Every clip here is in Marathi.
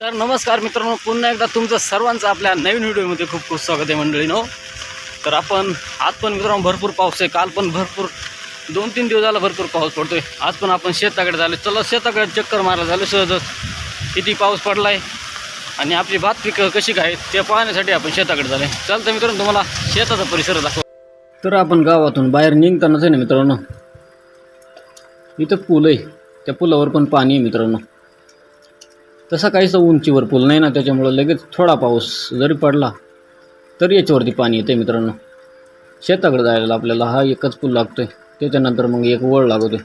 तर नमस्कार मित्रांनो पुन्हा एकदा तुमचं सर्वांचं आपल्या नवीन व्हिडिओमध्ये खूप खूप स्वागत आहे मंडळीनो. तर आपण आज पण मित्रांनो भरपूर पाऊस आहे. काल पण भरपूर दोन तीन दिवस झाला भरपूर पाऊस पडतो आहे आज पण आपण शेताकडे झालो. चला शेताकडे चक्कर मारायला झालो सहजच. किती पाऊस पडला आहे आणि आपली भात पिकं कशी काय आहेत ते पाहण्यासाठी आपण शेताकडे झाले चालतं मित्रांनो तुम्हाला शेताचा परिसर दाखव. तर आपण गावातून बाहेर निघतानाच आहे ना मित्रांनो इथं पूल आहे. त्या पुलावर पण पाणी आहे मित्रांनो. तसा काहीसा उंचीवर पूल नाही ना त्याच्यामुळं लगेच थोडा पाऊस जरी पडला तरी याच्यावरती पाणी येते मित्रांनो. शेताकडे जायला आपल्याला हा एकच पूल लागतोय त्याच्यानंतर मग एक वळ लागतो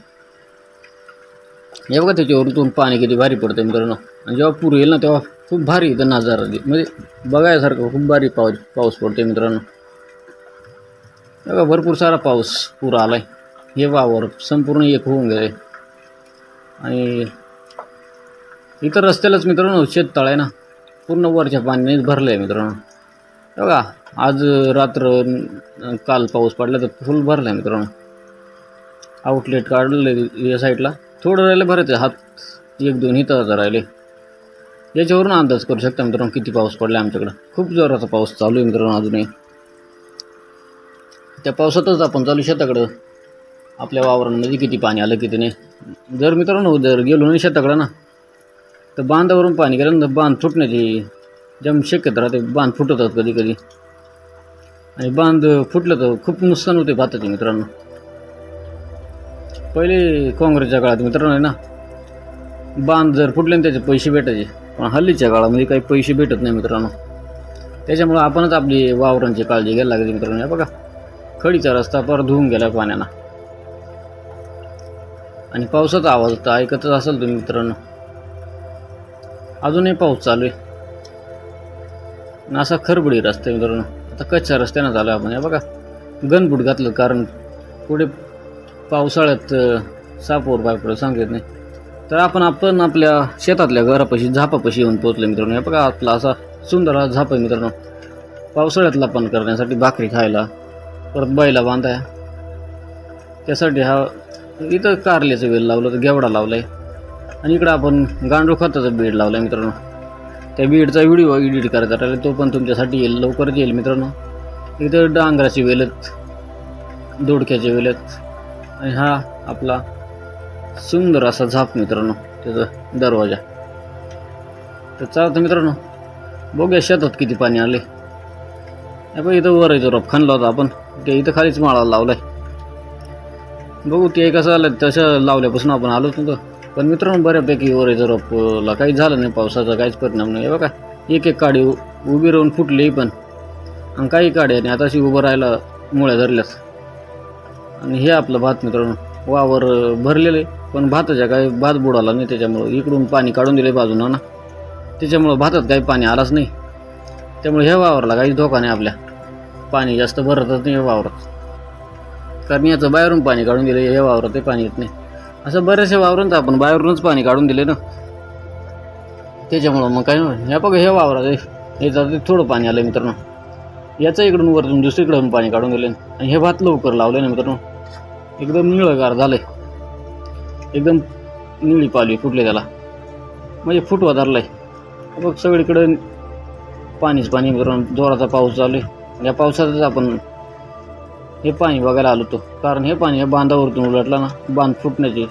हे बघा त्याच्यावरतून पाणी किती भारी पडतं मित्रांनो. आणि जेव्हा पूर येईल ना तेव्हा खूप भारी इथं नजारा म्हणजे बघायसारखं खूप भारी पाऊस पाऊस पडतोय मित्रांनो. बघा भरपूर सारा पाऊस पूर आला आहे हे वावर संपूर्ण एक होऊन गेले आणि इतर रस्त्यालाच मित्रांनो शेततळ आहे ना. पूर्ण वरच्या पाण्यानेच भरलं आहे मित्रांनो. बघा आज रात्र काल पाऊस पडला तर फुल भरलं आहे मित्रांनो. आउटलेट काढलं या साईडला थोडं राहिलं भरायचं हात एक दोन इथं राहिले. याच्यावरून अंदाज करू शकता मित्रांनो किती पाऊस पडला आमच्याकडं. खूप जोराचा पाऊस चालू आहे मित्रांनो अजूनही. त्या पावसातच आपण चालू शेताकडं. आपल्या वावरांमध्ये किती पाणी आलं किती नाही. जर मित्रांनो जर गेलो नाही शेताकडं ना तर बांधावरून पाणी गेलं तर बांध फुटण्याची जम शक्यता राहते. बांध फुटवतात कधी कधी. आणि बांध फुटलं तर खूप नुकसान होते भाताचे मित्रांनो. पहिले काँग्रेसच्या काळात मित्रांनो आहे ना बांध जर फुटले ना त्याचे पैसे भेटायचे. पण हल्लीच्या काळामध्ये काही पैसे भेटत नाही मित्रांनो. त्याच्यामुळं आपणच आपली वावरांची काळजी घ्यायला लागली मित्रांनो. बघा खडीचा रस्ता पर धुवून गेला पाण्यानं. आणि पावसाचा आवाज तर ऐकतच असाल तुम्ही मित्रांनो. अजूनही पाऊस चालू आहे. आणि असा खरबडी रस्ता आहे मित्रांनो. आता कच्च्या रस्त्यानं झालो आपण. हे बघा गनबूट घातलं कारण पुढे पावसाळ्यात सापवर सापवर बायकडं सांगत नाही. तर आपण आपण आपल्या शेतातल्या घरापाशी झापापाशी येऊन पोचलो मित्रांनो. हे बघा आपला असा सुंदर हा झाप आहे मित्रांनो. पावसाळ्यातला पण करण्यासाठी भाकरी खायला परत बैला बांधाय. त्यासाठी हा इथं कारल्याचं वेल लावलं तर गेवडा लावला आहे आणि इकडं आपण गांडूळ खताचं बीड लावलं आहे मित्रांनो. त्या बीडचा व्हिडिओ एडिट करायचा राहिला तो पण तुमच्यासाठी येईल लवकरच येईल मित्रांनो. इथं डांगराची वेलत दोडक्याची वेलत आणि हा आपला सुंदर असा झाप मित्रांनो त्याचा दरवाजा. तर चालतं मित्रांनो बघूया शेतात किती पाणी आले हे इथं वर येतो रफ खाणला होता आपण. ते इथं खालीच माळा लावलाय. बघू ते कसं आलं तसं लावल्यापासून आपण आलो नव्हतं पण मित्रांनो बऱ्यापैकी वरेचं रोपला काही झालं नाही पावसाचा काहीच परिणाम नाही. बघा एक एक काडी उभी राहून फुटली पण आणि काही काड्याने आताशी उभं राहायला मुळ्या धरल्यात. आणि हे आपलं भात मित्रांनो वावर भरलेलं आहे. पण भाताच्या काही भात बुडाला नाही त्याच्यामुळं. इकडून पाणी काढून दिलं बाजूनं ना. त्याच्यामुळं भातात काही पाणी आलाच नाही. त्यामुळे ह्या वावरला काही धोका नाही आपल्या. पाणी जास्त भरतच नाही वावरात. कारण याचं बाहेरून पाणी काढून दिलं हे वावरात ते पाणी येत नाही. असं बऱ्याचशा तर आपण बाहेरूनच पाणी काढून दिले ना. त्याच्यामुळं मग काय नाही ह्या बघा हे वावरात आहे ते थोडं पाणी आलं मित्रांनो. याचं इकडून वरतून दुसरीकडून पाणी काढून दिले आणि हे भात लवकर लावलं ना मित्रांनो. एकदम निळगार झालंय. एकदम निळी पालवी फुटले त्याला. म्हणजे फुटवा धरलाय. बघ सगळीकडे पाणीच पाणी मित्रांनो. जोराचा पाऊस चालू आहे. या पावसातच आपण हे पाणी बघायला आलो होतो कारण हे पाणी या बांधावरतून उलटलं ना बांध फुटण्याची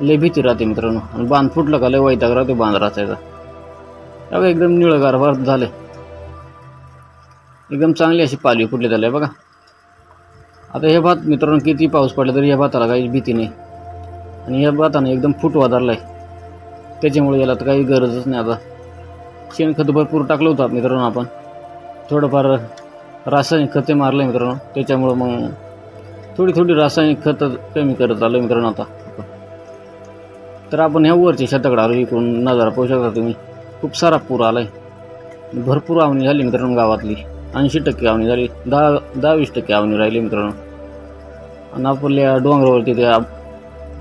लय भीती राहते मित्रांनो. आणि बांध फुटलं का लय वैताग राहते बांध रचायचा. बघा एकदम निळगार भरत झाले एकदम चांगली अशी पालवी फुटली झाली बघा. आता हे भात मित्रांनो किती पाऊस पडला तरी या भाताला काही भीती नाही. आणि या भाताने एकदम फुटवा धरला आहे त्याच्यामुळे याला तर काही गरजच नाही आता. शेणखत भरपूर टाकलं होतं मित्रांनो आपण. थोडंफार रासायनिक खते मारले मित्रांनो. त्याच्यामुळं मग थोडी थोडी रासायनिक खतं कमी करत आलो मित्रांनो आता. तर आपण ह्या वरच्या शेताकडे आलो इकडून. नजारा पाहू शकता तुम्ही. खूप सारा पूर आला आहे भरपूर आवणी झाली मित्रांनो गावातली. ऐंशी टक्के आवणी झाली. दहा दहा वीस टक्के आवणी राहिली मित्रांनो. आणि आपल्या डोंगरावरती त्या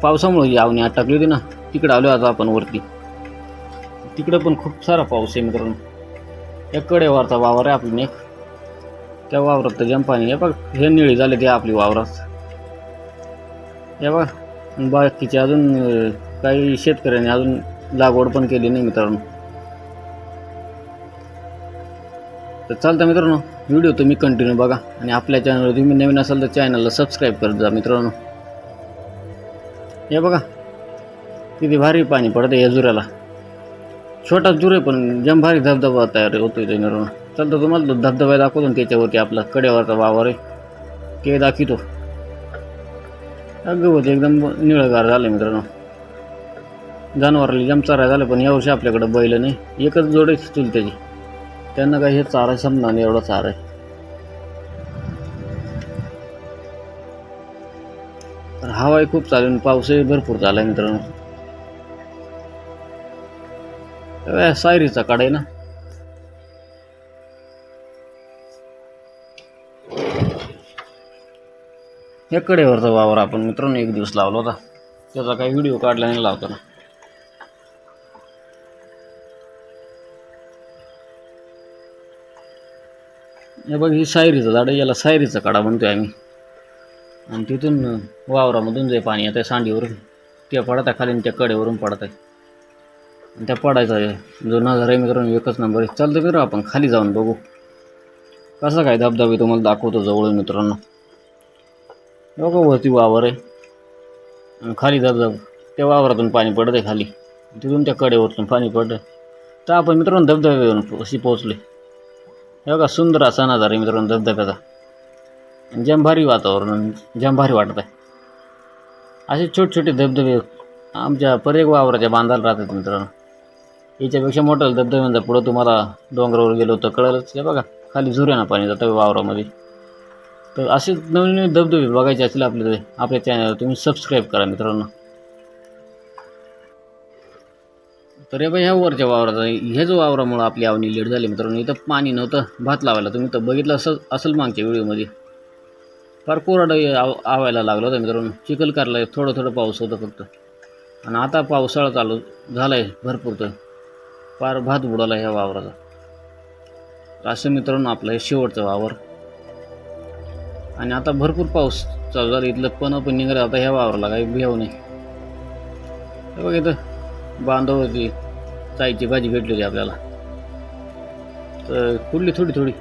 पावसामुळे जी आवणी अटकली होती ना. तिकडे आलो आता आपण वरती. तिकडं पण खूप सारा पाऊस आहे मित्रांनो. या कडेवरचा वावर आहे आपली एक त्या वावरात तर पाणी. हे बघ हे निळी झाले ते आपली वावरात. हे बघ बाकीचे अजून काही शेतकऱ्यांनी अजून लागवड पण केली नाही मित्रांनो. तर चालतं मित्रांनो व्हिडिओ तुम्ही कंटिन्यू बघा आणि आपल्या चॅनलवर तुम्ही नवीन असाल तर चॅनलला सबस्क्राईब करत जा मित्रांनो. हे बघा किती भारी पाणी पडतं या जुऱ्याला. छोटा जुरे पण जम भारी धबधबा तयार होतो मित्रांनो. मित्रांनो चालतं तुम्हाला धबधबा दाखवतो त्याच्यावरती आपला कड्यावरचा वावर आहे. ते दाखवतो. गवत हो, एकदम निळगार झालं मित्रांनो. जनावराला जमचाराय झालं पण यावर्षी आपल्याकडे बैल नाही. एकच जोडे आहे चुलत्याची त्यांना काही हे चारा समजा नाही एवढा चारा आहे. तर हवाही खूप चालू पाऊसही भरपूर चालला मित्रांनो. सायरीचा काढ आहे ना. या कडेवरचा वावर आपण मित्रांनो एक दिवस लावला होता. त्याचा काही व्हिडिओ काढला नाही लावताना हे बघ ही सायरीचं झाड याला सायरीचा काढा म्हणतोय आम्ही. आणि तिथून वावरामधून जे पाणी येतं सांडीवरून ते पडत आहे खाली त्या कडेवरून पडत आहे आणि त्या पडायचा आहे जो नजर आहे मित्रांनो एकच नंबर आहे. चालतं मित्र आपण खाली जाऊन बघू. कसा काय धबधबे तुम्हाला दाखवतो जवळून मित्रांनो. नको वरती वावर आहे. आणि खाली धबधब त्या वावरातून पाणी पडत आहे खाली. तिथून त्या कडेवरतून पाणी पडतं तर आपण मित्रांनो धबधब्यावरून अशी पोहोचले हे बघा सुंदर असा नजारा आहे मित्रांनो धबधब्याचा. आणि वातावरण जंभारी वाटत आहे असे छोटे छोटे धबधबे आमच्या पर्येक वावराच्या बांधायला राहतात मित्रांनो. याच्यापेक्षा मोठा धबधब्यांचा पुढं तुम्हाला डोंगरावर गेलो तर कळलंच. हे बघा खाली झुऱ्यानं पाणी जातं वावरामध्ये. तर असे नवीन नवीन धबधबे बघायचे असतील आपल्याकडे आपल्या चॅनल तुम्ही सबस्क्राईब करा मित्रांनो. तर हे बाई ह्या वरच्या वावराचा ह्याच वावरामुळं आपली आवणी लेट झाली मित्रांनो इथं पाणी नव्हतं भात लावायला. तुम्ही तर बघितलं असं असेल मागच्या व्हिडिओमध्ये. फार कोरडं आव आवायला लागलं होतं मित्रांनो. चिखल करला थोडं थोडं पाऊस होतं फक्त. आणि आता पावसाळा चालू झाला आहे भरपूर तर. फार भात बुडाला ह्या वावराचा. असं मित्रांनो आपलं हे शेवटचं वावर. आणि आता भरपूर पाऊस चालू झाला. इथलं पण पण निघालं. आता ह्या वावरला काही भिव नाही. बघ इथं बांधव होती. चायची भाजी भेटली होती आपल्याला. तर कुठली थोडी थोडी.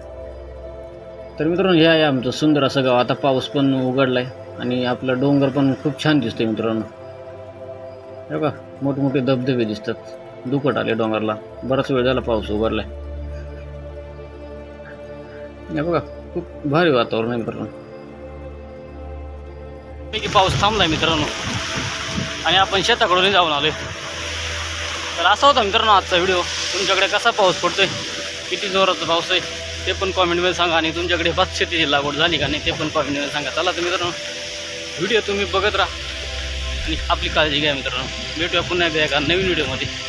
तर मित्रांनो हे आहे आमचं सुंदर असं गाव. आता पाऊस पण उघडला आहे आणि आपलं डोंगर पण खूप छान दिसतोय मित्रांनो. हे बघा मोठमोठे धबधबे दिसतात. दुखट आले डोंगरला. बराच वेळ झाला पाऊस उघडला आहे बघा खूप भारी वातावरण आहे मित्रांनो. पैकी पाऊस थांबलाय मित्रांनो. आणि आपण शेताकडून जाऊन आलोय. तर असा होता मित्रांनो आजचा व्हिडिओ. तुमच्याकडे कसा पाऊस पडतोय? किती जोराचा पाऊस आहे? ते पण कॉमेंटमध्ये सांगा. आणि तुमच्याकडे भात शेतीची लागवड झाली का नाही ते पण कॉमेंटमध्ये सांगा. चला तर मित्रांनो व्हिडिओ तुम्ही बघत राहा. आणि आपली काळजी घ्या मित्रांनो. भेटूया पुन्हा एकदा एका नवीन व्हिडिओमध्ये.